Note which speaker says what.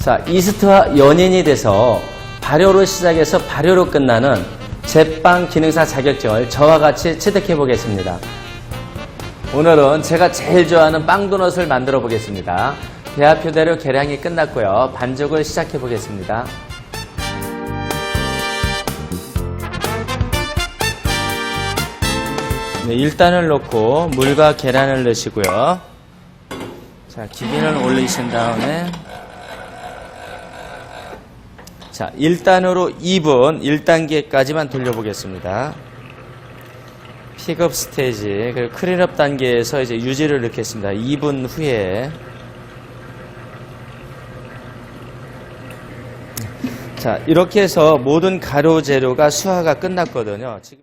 Speaker 1: 자, 이스트와 연인이 돼서 발효로 시작해서 발효로 끝나는 제빵 기능사 자격증을 저와 같이 취득해 보겠습니다. 오늘은 제가 제일 좋아하는 빵 도넛을 만들어 보겠습니다. 대화표대로 계량이 끝났고요. 반죽을 시작해 보겠습니다. 네, 1단을 넣고 물과 계란을 넣으시고요. 자, 기빈을 올리신 다음에 자, 1단으로 2분 1단계까지만 돌려보겠습니다. 픽업 스테이지, 그리고 클린업 단계에서 이제 유지를 넣겠습니다. 2분 후에. 자, 이렇게 해서 모든 가루 재료가 수화가 끝났거든요. 지금